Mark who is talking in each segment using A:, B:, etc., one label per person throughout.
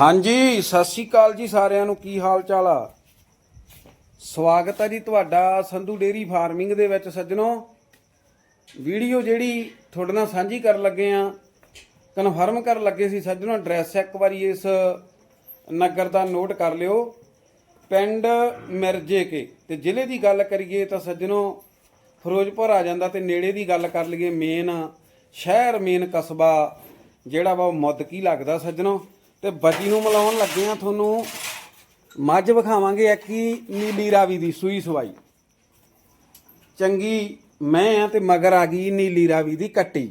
A: ਹਾਂਜੀ, ਸਤਿ ਸ਼੍ਰੀ ਅਕਾਲ ਜੀ ਸਾਰਿਆਂ ਨੂੰ। ਕੀ ਹਾਲ ਚਾਲ ਆ? ਸਵਾਗਤ ਹੈ ਜੀ ਤੁਹਾਡਾ ਸੰਧੂ ਡੇਰੀ ਫਾਰਮਿੰਗ ਦੇ ਵਿੱਚ ਸੱਜਣੋ। ਵੀਡੀਓ ਜਿਹੜੀ ਤੁਹਾਡੇ ਨਾਲ ਸਾਂਝੀ ਕਰਨ ਲੱਗੇ ਆ, ਕਨਫਰਮ ਕਰਨ ਲੱਗੇ ਸੀ ਸੱਜਣੋ, ਐਡਰੈਸ ਇੱਕ ਵਾਰੀ ਇਸ ਨਗਰ ਦਾ ਨੋਟ ਕਰ ਲਿਓ। ਪਿੰਡ ਮਿਰਜੇ ਕੇ। ਤੇ ਜ਼ਿਲ੍ਹੇ ਦੀ ਗੱਲ ਕਰੀਏ ਤਾਂ ਸੱਜਣੋ, ਫਿਰੋਜ਼ਪੁਰ ਆ ਜਾਂਦਾ ਤੇ ਨੇੜੇ ਦੀ ਗੱਲ ਕਰ ਲਈਏ ਮੇਨ ਸ਼ਹਿਰ, ਮੇਨ ਕਸਬਾ, ਜਿਹੜਾ ਵਾ ਉਹ ਮੁੱਦਕੀ ਲੱਗਦਾ ਸੱਜਣੋ? ਤੇ ਬੱਚੀ ਨੂੰ ਮਿਲਾਉਣ ਲੱਗੇ ਆ ਤੁਹਾਨੂੰ। ਮੱਝ ਵਿਖਾਵਾਂਗੇ ਇੱਕ ਹੀ ਨੀਲੀ ਰਾਵੀ ਦੀ ਸੂਈ ਸਵਾਈ। ਚੰਗੀ ਮੈਂ ਆ ਤੇ ਮਗਰ ਆ ਗਈ ਨੀਲੀ ਰਾਵੀ ਦੀ ਕੱਟੀ।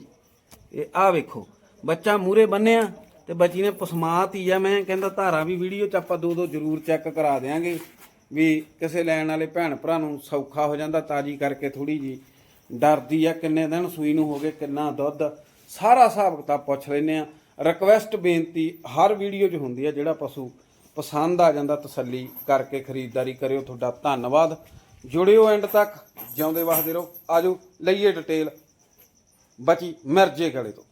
A: ਇਹ ਆ ਵੇਖੋ, ਬੱਚਾ ਮੂਰੇ ਬੰਨਿਆ ਤੇ ਬੱਚੀ ਨੇ ਪਸਮਾਤ ਹੀ ਆ। ਮੈਂ ਕਹਿੰਦਾ ਧਾਰਾ ਵੀ ਵੀਡੀਓ ਚ ਆਪਾਂ ਦੋ ਦੋ ਜ਼ਰੂਰ ਚੈੱਕ ਕਰਾ ਦੇਾਂਗੇ ਵੀ ਕਿਸੇ ਲੈਣ ਵਾਲੇ ਭੈਣ ਭਰਾ ਨੂੰ ਸੌਖਾ ਹੋ ਜਾਂਦਾ, ਤਾਜੀ ਕਰਕੇ ਥੋੜੀ ਜੀ ਡਰਦੀ ਆ। ਕਿੰਨੇ ਦਿਨ ਸੂਈ ਨੂੰ ਹੋ ਗਏ, ਕਿੰਨਾ ਦੁੱਧ। ਸਾਰਾ ਹਿਸਾਬ ਕਿਤਾਬ ਪੁੱਛ ਲੈਨੇ ਆ। ਰਿਕਵੈਸਟ ਬੇਨਤੀ ਹਰ ਵੀਡੀਓ 'ਚ ਹੁੰਦੀ ਆ ਜਿਹੜਾ ਪਸ਼ੂ ਪਸੰਦ ਆ ਜਾਂਦਾ ਤਸੱਲੀ ਕਰਕੇ ਖਰੀਦਦਾਰੀ ਕਰਿਓ। ਤੁਹਾਡਾ ਧੰਨਵਾਦ। ਜੁੜਿਓ ਐਂਡ ਤੱਕ। ਜਿਉਂਦੇ ਵਸਦੇ ਰਹੋ। ਆਜੋ ਲਈਏ ਡਿਟੇਲ ਬਚੀ ਮਿਰਜੇ ਗਲੇ ਤੋਂ।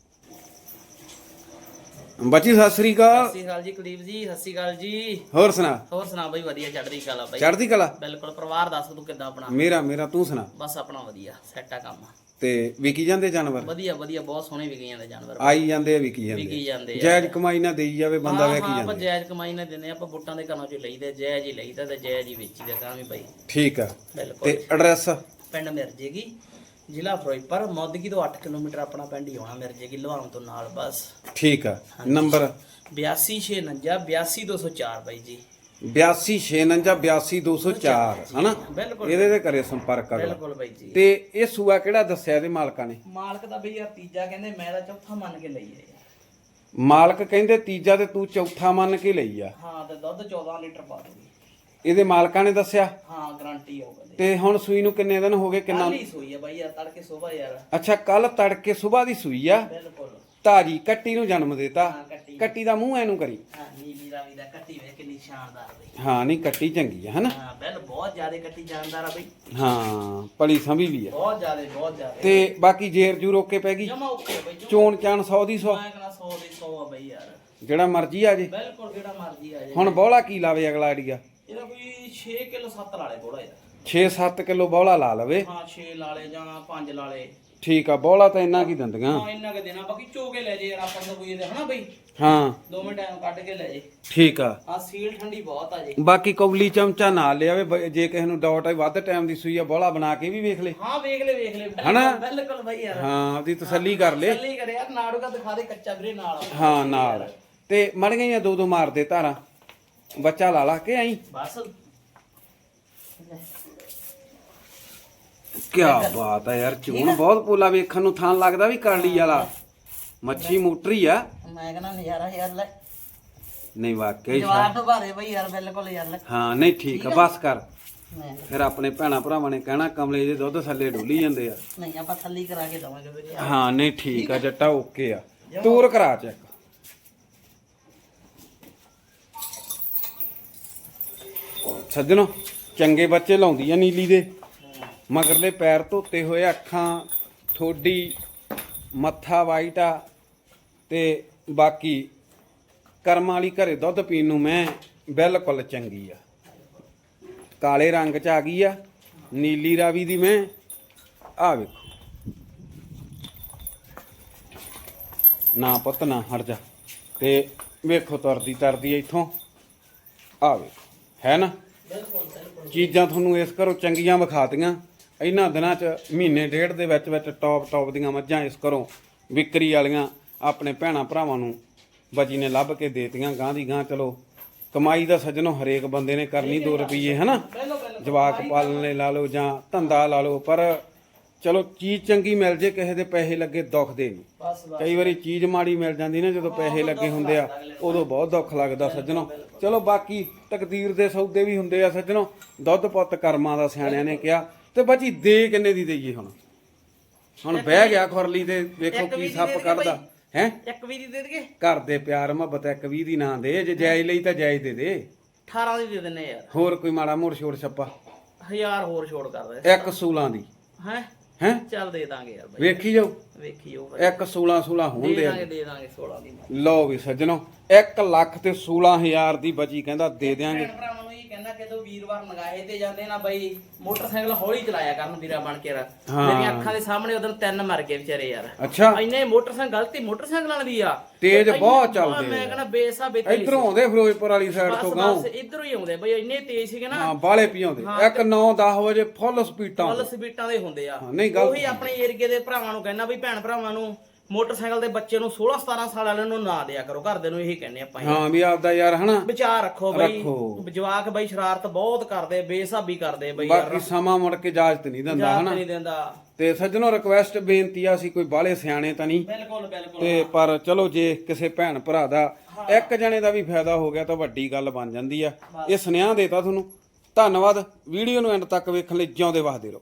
A: ਬਚੀ ਸਤਿ ਸ੍ਰੀ ਅਕਾਲ।
B: ਸਤਿ ਸ਼੍ਰੀ ਅਕਾਲ ਜੀ ਕੁਲਦੀਪ ਜੀ ਸਤਿ ਸ਼੍ਰੀ ਅਕਾਲ ਜੀ।
A: ਹੋਰ ਸੁਣਾ?
B: ਹੋਰ ਸੁਣਾ ਬਈ ਵਧੀਆ। ਚੜ੍ਹਦੀ ਕਲਾ ਬਈ।
A: ਚੜ੍ਹਦੀ ਕਲਾ?
B: ਬਿਲਕੁਲ ਪਰਿਵਾਰ ਦੱਸ ਤੂੰ ਕਿੱਦਾਂ ਆਪਣਾ?
A: ਮੇਰਾ ਮੇਰਾ ਤੂੰ ਸੁਣਾ।
B: ਬਸ ਆਪਣਾ ਵਧੀਆ। ਸੈੱਟ ਆ ਕੰਮ।
A: ਤੇ ਵਿਕੀ ਜਾਂਦੇ ਜਾਨਵਰ?
B: ਵਧੀਆ ਵਧੀਆ ਬਹੁਤ ਸੋਹਣੇ ਵਿਕੀ ਜਾਂਦੇ ਜਾਨਵਰ।
A: ਆਈ ਜਾਂਦੇ ਆ ਵਿਕੀ ਜਾਂਦੇ
B: ਵਿਕੀ ਜਾਂਦੇ ਆ।
A: ਜਾਇਜ਼ ਕਮਾਈ ਨਾ ਦੇਈ ਜਾਵੇ ਬੰਦਾ
B: ਹਾਂ,
A: ਵੇਖੀ
B: ਹਾਂ, ਆਪਾਂ
A: ਜਾਂਦਾ
B: ਜਾਇਜ਼ ਕਮਾਈ ਨਾ ਦਿੰਦੇ ਆਪਾਂ ਬੁੱਟਾਂ ਦੇ ਘਰੋਂ ਚ ਲਈਦੇ ਜਾਇਜ਼ ਹੀ ਲਈਦਾ ਤੇ ਜਾਇਜ਼ ਹੀ ਵੇਚੀਦਾ ਤਾਂ ਵੀ ਬਈ
A: ਠੀਕ ਆ।
B: ਬਿਲਕੁਲ।
A: ਤੇ ਐਡਰੈਸ
B: ਪਿੰਡ ਮਿਰਜੇਗੀ ਜ਼ਿਲ੍ਹਾ ਫਿਰੋਜ਼ਪੁਰ ਮੋਦਗੀ ਤੋਂ 8 ਕਿਲੋਮੀਟਰ ਆਪਣਾ ਪਿੰਡ ਹੀ ਆਉਣਾ ਮਿਰਜੇਗੀ ਲੋਹਾਣ ਤੋਂ ਨਾਲ ਬਸ।
A: ਠੀਕ ਆ। ਨੰਬਰ?
B: 8269 82204 ਬਾਈ ਜੀ।
A: 8269 82204 ਹਨਾ?
B: ਬਿਲਕੁਲ
A: ਇਹਦੇ ਤੇ ਕਰੇ ਸੰਪਰਕ ਕਰ
B: ਬਿਲਕੁਲ ਬਾਈ ਜੀ।
A: ਤੇ ਇਹ ਸੂਆ ਕਿਹੜਾ ਦੱਸਿਆ ਇਹਦੇ ਮਾਲਕਾਂ ਨੇ?
B: ਮਾਲਕ ਦਾ ਬਈ ਯਾਰ ਤੀਜਾ ਕਹਿੰਦੇ ਮੈਂ ਤਾਂ ਚੌਥਾ ਮੰਨ ਕੇ ਲਈ ਹੈ ਯਾਰ
A: ਮਾਲਕ ਕਹਿੰਦੇ ਤੀਜਾ ਤੇ ਤੂੰ ਚੌਥਾ ਮੰਨ ਕੇ ਲਈ ਆ।
B: ਹਾਂ ਤੇ ਦੁੱਧ 14 ਲੀਟਰ ਪਾ ਦੂਗੀ।
A: ਇਹਦੇ ਮਾਲਕਾਂ ਨੇ ਦੱਸਿਆ?
B: ਹਾਂ ਗਾਰੰਟੀ ਹੋਊਗਾ ਦੇ
A: ਤੇ ਹੁਣ ਸੂਈ ਨੂੰ ਕਿੰਨੇ ਦਿਨ ਹੋ ਗਏ ਕਿੰਨਾ
B: ਕੱਲ ਹੀ ਸੋਈ ਹੈ ਬਾਈ ਯਾਰ ਤੜਕੇ ਸੋਭਾ ਯਾਰ।
A: ਅੱਛਾ ਕੱਲ ਤੜਕੇ ਸਵੇਰ ਦੀ ਸੂਈ ਆ।
B: ਬਿਲਕੁਲ।
A: ਤਾਜੀ ਕੱਟੀ ਨੂੰ ਜਨਮ ਦਿੱਤਾ।
B: ਹਾਂ ਕੱਟੀ
A: ਕੱਟੀ ਦਾ ਮੂੰਹ ਐਨੂੰ ਕਰੀ।
B: ਹਾਂ ਨੀਲੀ ਰਾਵੀ ਦਾ ਕੱਟੀ ਵੇ ਕਿੰਨੀ ਸ਼ਾਨਦਾਰ ਬਈ।
A: ਹਾਂ ਨਹੀਂ ਕੱਟੀ ਚੰਗੀ ਆ ਹਨਾ?
B: ਹਾਂ ਬਿਲ ਬਹੁਤ ਜ਼ਿਆਦਾ ਕੱਟੀ ਜਾਨਦਾਰ ਆ ਬਈ।
A: ਹਾਂ ਪਲੀ ਸੰਭੀ ਵੀ ਆ।
B: ਬਹੁਤ ਜ਼ਿਆਦਾ ਬਹੁਤ ਜ਼ਿਆਦਾ।
A: ਤੇ ਬਾਕੀ ਜੇਰ ਜੂ ਰੋਕੇ ਪੈ ਗਈ?
B: ਜਮਾ ਓਕੇ ਬਈ ਜਮਾਂ
A: ਚੋਣ ਚਾਣ 100 ਦੀ 100
B: ਮੈਂ ਕਹਿੰਦਾ 100 ਦੇ 100 ਆ ਬਈ ਯਾਰ।
A: ਜਿਹੜਾ ਮਰਜ਼ੀ ਆ ਜੇ।
B: ਬਿਲਕੁਲ ਜਿਹੜਾ ਮਰਜ਼ੀ ਆ ਜਾਏ
A: ਹੁਣ ਬੋਲਾ ਕੀ ਲਾਵੇ ਅਗਲਾ ਆਈਡੀਆ?
B: ਇਹਦਾ ਕੋਈ 6 ਕਿਲੋ 7 ਲਾਲੇ ਥੋੜਾ ਯਾਰ
A: 6-7 ਕਿਲੋ ਬੋਲਾ ਲਾ ਲਵੇ।
B: ਹਾਂ 6 ਲਾਲੇ ਜਾਂ 5 ਲਾਲੇ
A: ਠੀਕ ਆ ਬੋਲਾ ਤਾਂ ਇੰਨਾ ਕੀ ਦਿੰਦੀਆਂ।
B: ਹਾਂ ਇੰਨਾ ਕਿ ਦੇਣਾ ਬਾਕੀ ਚੋਕੇ ਲੈ ਜੇ ਯਾਰ ਆਪਾਂ ਨੂੰ ਕੋਈ ਇਹਦੇ ਹਨਾ ਬਈ।
A: ਹਾਂ।
B: ਦੋ ਮਿੰਟ ਟਾਈਮ ਕੱਢ ਕੇ ਲੈ ਜੇ।
A: ਠੀਕ ਆ।
B: ਆ ਸੀਲ ਠੰਡੀ ਬਹੁਤ ਆ ਜੀ।
A: ਬਾਕੀ ਕੌਲੀ ਚਮਚਾ ਨਾਲ ਲਿਆਵੇ ਬ- ਜੇ ਕਿਸੇ ਨੂੰ ਡਾਊਟ ਹੈ ਵੱਧ ਟਾਈਮ ਦੀ ਸੂਈ ਆ ਬੋਲਾ ਬਣਾ ਕੇ ਵੀ ਵੇਖ ਲੇ।
B: ਹਾਂ ਵੇਖ ਲੈ ਵੇਖ ਲੈ।
A: ਹਨਾ?
B: ਬਿਲਕੁਲ ਬਈ ਯਾਰ।
A: ਹਾਂ ਉਹਦੀ ਤਸੱਲੀ ਕਰ ਲੈ।
B: ਚੱਲੀ ਕਰੇ ਯਾਰ ਨਾੜੂ ਦਾ ਦਿਖਾ ਦੇ ਕੱਚਾ ਵੀਰੇ ਨਾਲ।
A: ਹਾਂ ਨਾਲ। ਤੇ ਮੜ ਗਈਆਂ ਦੋ ਦੋ ਮਾਰਦੇ ਧਾਰਾਂ। ਬੱਚਾ ਲਾ ਲਾ ਕੇ ਆਈ?
B: ਬਸ।
A: ਕੀ ਬਾਤ ਆ ਯਾਰ ਚੂਣ ਬਹੁਤ ਪੋਲਾ ਵੇਖਣ ਨੂੰ ਥਾਂ ਲੱਗਦਾ ਵੀ ਕਰਲੀ ਵਾਲਾ। ਮੱਛੀ ਮੋਟਰੀ ਆ।
B: ਮੈਂ ਕਹਿੰਦਾ ਨਜ਼ਾਰਾ ਯਾਰ ਲੈ।
A: ਨਹੀਂ ਵਾਕਈ
B: ਜਵਾਰ ਤੋਂ ਭਾਰੇ ਬਈ ਯਾਰ ਬਿਲਕੁਲ ਯਾਰ ਲੈ।
A: ਹਾਂ ਨਹੀਂ ਠੀਕ ਆ ਬਸ ਕਰ। ਫਿਰ ਆਪਣੇ ਭੈਣਾ ਭਰਾਵਾਂ ਨੇ ਕਹਿਣਾ ਕਮਲੇ ਦੇ ਦੁੱਧ ਥੱਲੇ ਡੋਲੀ ਜਾਂਦੇ ਆ।
B: ਨਹੀਂ ਆਪਾਂ ਥੱਲੀ ਕਰਾ ਕੇ ਦਵਾਂਗੇ ਵੀਰੇ
A: ਹਾਂ ਨਹੀਂ ਠੀਕ ਆ ਜੱਟਾ ਓਕੇ ਆ। ਤੂਰ ਕਰਾ ਚੈੱਕ। ਸੱਜਣੋ ਚੰਗੇ ਬੱਚੇ ਲਾਉਂਦੀ ਆ ਨੀਲੀ ਦੇ। ਮਗਰਲੇ ਪੈਰ ਧੋਤੇ ਹੋਏ ਅੱਖਾਂ ਠੋਡੀ ਮੱਥਾ ਵਾਈਟ ਆ ਤੇ ਬਾਕੀ ਕਰਮਾਂ ਵਾਲੀ ਘਰੇ ਦੁੱਧ ਪੀਣ ਨੂੰ ਮੈਂ ਬਿਲਕੁਲ ਚੰਗੀ ਆ। ਕਾਲੇ ਰੰਗ ਚ ਆ ਗਈ ਆ ਨੀਲੀ ਰਾਵੀ ਦੀ ਮੈਂ ਆ ਵੇਖੋ। ਨਾ ਪੁੱਤ ਨਾ ਹਟ ਜਾ। ਤੇ ਵੇਖੋ ਤਰਦੀ ਤਰਦੀ ਇੱਥੋਂ ਆ ਵੇਖੋ। ਹੈ ਨਾ? ਚੀਜ਼ਾਂ ਤੁਹਾਨੂੰ ਇਸ ਘਰੋਂ ਚੰਗੀਆਂ ਵਿਖਾਤੀਆਂ ਇਹਨਾਂ ਦਿਨਾਂ 'ਚ ਮਹੀਨੇ ਡੇਢ ਦੇ ਵਿੱਚ ਵਿੱਚ ਟੌਪ ਟੌਪ ਦੀਆਂ ਮੱਝਾਂ ਇਸ ਘਰੋਂ ਵਿਕਰੀ ਵਾਲੀਆਂ ਆਪਣੇ ਭੈਣਾਂ ਭਰਾਵਾਂ ਨੂੰ ਬਜੀ ਨੇ ਲੱਭ ਕੇ ਦੇਤੀਆਂ ਗਾਂ ਦੀ ਗਾਂ ਚਲੋ। ਕਮਾਈ ਦਾ ਸੱਜਣੋ ਹਰੇਕ ਬੰਦੇ ਨੇ ਕਰਨੀ 2 ਰੁਪਏ ਹਨਾ? ਜਵਾਕ ਪਾਲਣ ਲਈ ਲਾ ਲਓ ਜਾਂ ਧੰਦਾ ਲਾ ਲਓ ਪਰ ਚਲੋ ਚੀਜ਼ ਚੰਗੀ ਮਿਲ ਜੇ ਕਿਸੇ ਦੇ ਪੈਸੇ ਲੱਗੇ ਦੁੱਖ ਦੇ ਨਹੀਂ ਕਈ ਵਾਰੀ ਚੀਜ਼ ਮਾੜੀ ਮਿਲ ਜਾਂਦੀ ਨਾ ਜਦੋਂ ਪੈਸੇ ਲੱਗੇ ਹੁੰਦੇ ਆ ਉਦੋਂ ਬਹੁਤ ਦੁੱਖ ਲੱਗਦਾ ਸੱਜਣੋ। ਚਲੋ ਬਾਕੀ ਤਕਦੀਰ ਦੇ ਸੌਦੇ ਵੀ ਹੁੰਦੇ ਆ ਸੱਜਣੋ। ਦੁੱਧ ਪੁੱਤ ਕਰਮਾਂ ਦਾ ਸਿਆਣਿਆਂ ਨੇ ਕਿਹਾ ਤੇ ਬਾਜੀ ਦੇ ਕਿੰਨੇ ਦੀ ਦਈਏ ਹੁਣ? ਹੁਣ ਬਹਿ ਗਿਆ ਖੁਰਲੀ ਤੇ ਵੇਖੋ ਕੀ
B: ਵੀ ਦੀ
A: ਸੱਪ
B: ਦੇ ਦੇ
A: ਕੱਢਦਾ। ਹੈ?
B: ਇੱਕ ਵੀ ਦੀ ਦੇ ਦੇਗੇ
A: ਘਰ ਦੇ ਪਿਆਰ ਮੁਹੱਬਤ ਇੱਕ 20 ਦੀ ਨਾ ਦੇ ਜੇ ਜਾਇਜ਼ ਲਈ ਤਾਂ ਜਾਇਜ਼ ਦੇ ਦੇ।
B: 18 ਦੀ ਦੇ ਦਿੰਨੇ ਯਾਰ।
A: ਹੋਰ ਕੋਈ ਮਾੜਾ ਮੋੜ ਛੋੜ ਛੱਪਾ?
B: ਹਜ਼ਾਰ ਹੋਰ ਛੋੜ ਕਰ ਦੇ।
A: ਇੱਕ ਸੂਲਾਂ ਦੀ।
B: ਹੈ?
A: ਹੈ?
B: ਚੱਲ ਦੇ ਦਾਂਗੇ ਯਾਰ ਬਾਈ।
A: ਵੇਖੀ ਜਾਓ।
B: ਵੇਖੀ ਬਾਈ।
A: ਇੱਕ 16 16
B: ਦੇ
A: ਹੁੰਦੇ ਆ।
B: ਦਾਂਗੇ ਦੇ ਦਾਂਗੇ 16 ਦੀ।
A: ਲਓ ਵੀ ਸੱਜਣੋ 1 ਲੱਖ ਤੇ 16000 ਦੀ ਬਚੀ ਕਹਿੰਦਾ ਦੇ ਦਿਆਂਗੇ।
B: ਨੂੰ ਇਹ ਕਹਿੰਦਾ ਕਿ ਜਦੋਂ ਵੀਰਵਾਰ ਨਗਾਹੇ ਤੇ ਜਾਂਦੇ ਨਾ ਬਾਈ ਮੋਟਰਸਾਈਕਲ ਹੌਲੀ ਚਲਾਇਆ ਕਰਨ ਵੀਰਾ ਬਣ ਕੇ ਰ
A: ਹਾਂ।
B: ਮੇਰੀਆਂ ਅੱਖਾਂ ਦੇ ਸਾਹਮਣੇ ਉਦੋਂ ਤਿੰਨ ਮਰ ਗਏ ਵਿਚਾਰੇ ਯਾਰ।
A: ਅੱਛਾ।
B: ਇੰਨੇ ਮੋਟਰਸਾਈਕਲ ਗਲਤੀ ਮੋਟਰਸਾਈਕਲ ਵਾਲੀ ਦੀ ਆ।
A: ਤੇਜ਼
B: ਤੇ ਇੰਨੇ-
A: ਬਹੁਤ ਚੱਲਦੇ ਆ।
B: ਮੈਂ ਕਹਿੰਦਾ ਬੇਸਾਬੇ ਤੇਜ਼
A: ਇਧਰੋਂ ਆਉਂਦੇ ਫਿਰੋਜ਼ਪੁਰ ਵਾਲੀ ਸਾਈਡ
B: ਬਸ
A: ਤੋਂ ਗਾਉਂ।
B: ਬਸ ਇਧਰੋਂ ਹੀ ਆਉਂਦੇ ਬਈ ਇੰਨੇ ਤੇਜ਼ ਸੀਗੇ ਨਾ।
A: ਹਾਂ ਬਾਲੇ ਪਿਆਉਂਦੇ ਇੱਕ 9 10 ਵਜੇ ਫੁੱਲ ਸਪੀਡਾਂ
B: ਫੁੱਲ ਸਪੀਟਾਂ ਦੇ ਹੁੰਦੇ ਆ।
A: ਹਾਂ, ਨਹੀਂ, ਗਲਤ
B: ਉਹੀ ਆਪਣੇ ਏਰੀਏ ਦੇ ਭਰਾਵਾਂ ਨੂੰ ਕਹਿੰਦਾ ਵੀ ਭੈਣ ਭਰਾਵਾਂ ਨੂੰ। ਮੋਟਰਸਾਈਕਲ ਦੇ ਬੱਚੇ ਨੂੰ 16 17 ਸਾਲ ਵਾਲਿਆਂ ਨੂੰ ਨਾ ਦਿਆ ਕਰੋ। ਘਰਦੇ ਨੂੰ ਇਹੀ ਕਹਿੰਦੇ ਆਪਾਂ
A: ਹਾਂ ਵੀ ਆਪਦਾ ਯਾਰ ਹਨਾ?
B: ਵਿਚਾਰ ਰੱਖੋ ਬਈ। ਜਵਾਕ ਬਈ ਸ਼ਰਾਰਤ ਬਹੁਤ ਕਰਦੇ ਬੇਸਾਬੀ ਕਰਦੇ ਬਈ ਯਾਰ।
A: ਬਾਕੀ ਸਮਾਂ ਮੁੜ ਕੇ ਇਜਾਜ਼ਤ ਨਹੀਂ ਦਿੰਦਾ ਹਨਾ?
B: ਨਹੀਂ ਦਿੰਦਾ।
A: ਤੇ ਸੱਜਣੋ ਰਿਕਵੈਸਟ ਬੇਨਤੀ ਆ ਸੀ ਕੋਈ ਬਾਲੇ ਸਿਆਣੇ ਤਾਂ ਨਹੀਂ।
B: ਬਿਲਕੁਲ ਬਿਲਕੁਲ।
A: ਤੇ ਪਰ ਚਲੋ ਜੇ ਕਿਸੇ ਭੈਣ ਭਰਾ ਦਾ ਇੱਕ ਜਣੇ ਦਾ ਵੀ ਫਾਇਦਾ ਹੋ ਗਿਆ ਤਾਂ ਵੱਡੀ ਗੱਲ ਬਣ ਜਾਂਦੀ ਆ। ਇਹ ਸੁਨੇਹਾ ਦੇਤਾ ਤੁਹਾਨੂੰ। ਧੰਨਵਾਦ। ਵੀਡੀਓ ਨੂੰ ਐਂਡ ਤੱਕ ਵੇਖਣ ਲਈ ਜਿਉਂਦੇ ਵਸਦੇ ਰਹੋ।